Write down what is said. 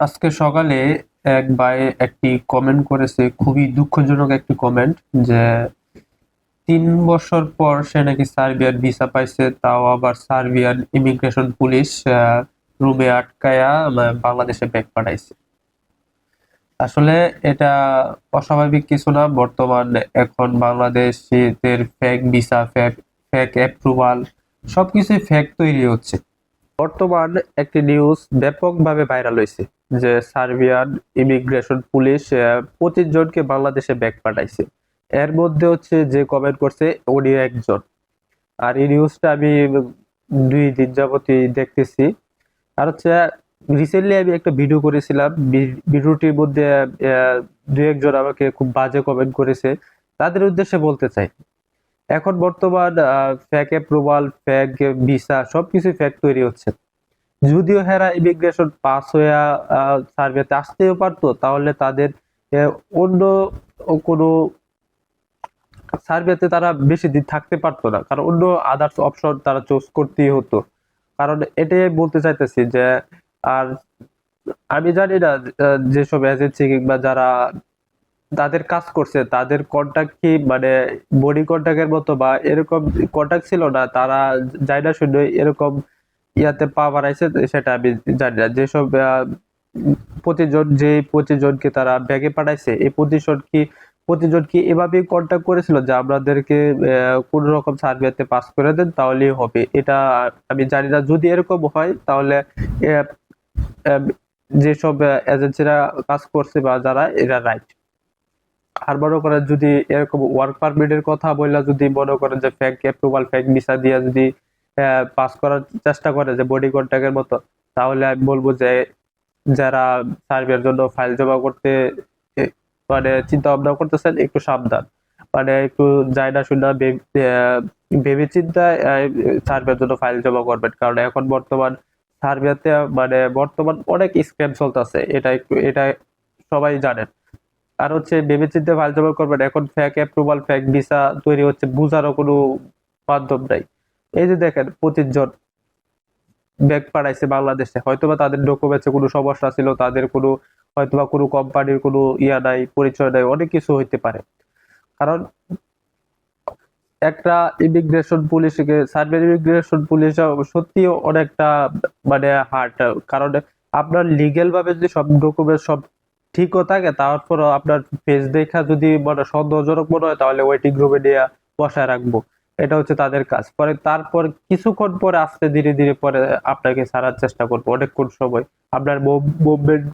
আজকে সকালে এক ভাই একটি কমেন্ট করেছে, খুবই দুঃখজনক একটি কমেন্ট যে তিন বছর পর সে নাকি সার্বিয়ার ভিসা পাইছে, তাও আবার সার্বিয়ান ইমিগ্রেশন পুলিশ রুমে আটকায়া বাংলাদেশে ব্যাক পাঠাইছে। আসলে এটা অস্বাভাবিক কিছু না, বর্তমান এখন বাংলাদেশিদের fake visa fake fake approval সবকিছুই ফেক তৈরি হচ্ছে। বর্তমান একটি নিউজ ব্যাপকভাবে ভাইরাল হয়েছে যে সার্বিয়ান ইমিগ্রেশন পুলিশ পঁচিশ জনকে বাংলাদেশে ব্যাক পাঠাইছে। এর মধ্যে হচ্ছে যে কমেন্ট করছে, উনি একজন। আর এই নিউজটা আমি দুই দিন যাবতই দেখতেছি। আর হচ্ছে রিসেন্টলি আমি একটা ভিডিও করেছিলাম ভিডিওটির মধ্যে দু একজন আমাকে খুব বাজে কমেন্ট করেছে। তাদের উদ্দেশ্যে বলতে চাই, এখন বর্তমান ফেক অ্যাপ্রুভাল ফ্যাক ভিসা সব সবকিছু ফ্যাক তৈরি হচ্ছে। যদিও হেরা ইমিগ্রেশন পাস হয়ে সার্ভেতে আসতেও পারতো, তাহলে তাদের অন্য কোনো সার্ভেতে তারা বেশি দিন থাকতে পারতো না, কারণ অন্য আদার্স অপশন তারা চুজ করতেই হতো। কারণ এটাই বলতে চাইতেছি যে, আর আমি জানি না যেসব এজেন্সি কিংবা যারা তাদের কাজ করছে, তাদের কন্টাক্ট কি মানে বডি কন্টাক্টের মতো বা এরকম কন্টাক্ট ছিল না, তারা যায় না শুনে এরকম ইয়াতে পা বাড়াইছে সেটা আমি জানি না। যেসব প্রতিজন, যে প্রতিজনকে তারা ব্যাগে পাঠাইছে, এই প্রতিজন কি প্রতিজন কি এভাবেই কন্টাক্ট করেছিল যে আমাদেরকে কোন রকম সার্ভেতে পাস করে দেন, তাহলেই হবে। এটা আমি জানি না। যদি এরকম হয়, তাহলে যেসব এজেন্সিরা কাজ করছে বা যারা, এরা রাইট আর মনে করেন যদি এরকম ওয়ার্ক পারমিটের কথা বললে, যদি মনে করেন যে ফেক অ্যাপ্রুভাল ফেক ভিসা দিয়ে যদি পাস করার চেষ্টা করে যে বডি কন্ট্যাক্টের মতো। তাহলে আমি বলব যে যারা সার্ভের জন্য ফাইল জমা করতে মানে চিন্তা ভাবনা করতেছেন, একটু সাবধান। মানে একটু যায় না শুনে ভেবে চিন্তায় সার্ভের জন্য ফাইল জমা করবেন। কারণ এখন বর্তমান সার্ভেতে মানে বর্তমান অনেক স্ক্যাম চলতেছে। এটা একটু, এটা সবাই জানেন। আর হচ্ছে ভেবেচিন্তে ফাইল জমা করবেন। এখন ফ্যাক অ্যাপ্রুভাল ফ্যাক ভিসা তৈরি হচ্ছে। বুঝারও কোনো মাধ্যম নাই। এই যে দেখেন পঁচিশ জন ব্যাগ পাঠাইছে বাংলাদেশে, হয়তোবা তাদের ডকুমেন্টসে কোনো সমস্যা ছিল, তাদের কোনো, হয়তোবা কোনো কোম্পানির কোনো ইয়া নাই, পরিচয় নাই, অনেক কিছু হইতে পারে। কারণ একটা ইমিগ্রেশন পুলিশকে সার্ভে ইমিগ্রেশন পুলিশ সত্যি অনেকটা মানে হার্ড কারণ আপনার লিগেল ভাবে যদি সব ডকুমেন্ট সব ঠিকও থাকে তারপর আপনার ফেস দেখা যদি মানে সন্দেহজনক মনে হয়, তাহলে ওয়েটিং রুমে নিয়ে বসায় রাখব। এটা হচ্ছে তাদের কাজ। পরে তারপর কিছুক্ষণ পরে আসতে ধীরে ধীরে পরে আপনাকে সারার চেষ্টা করব। অনেকক্ষণ সময়। আপনার মুভমেন্ট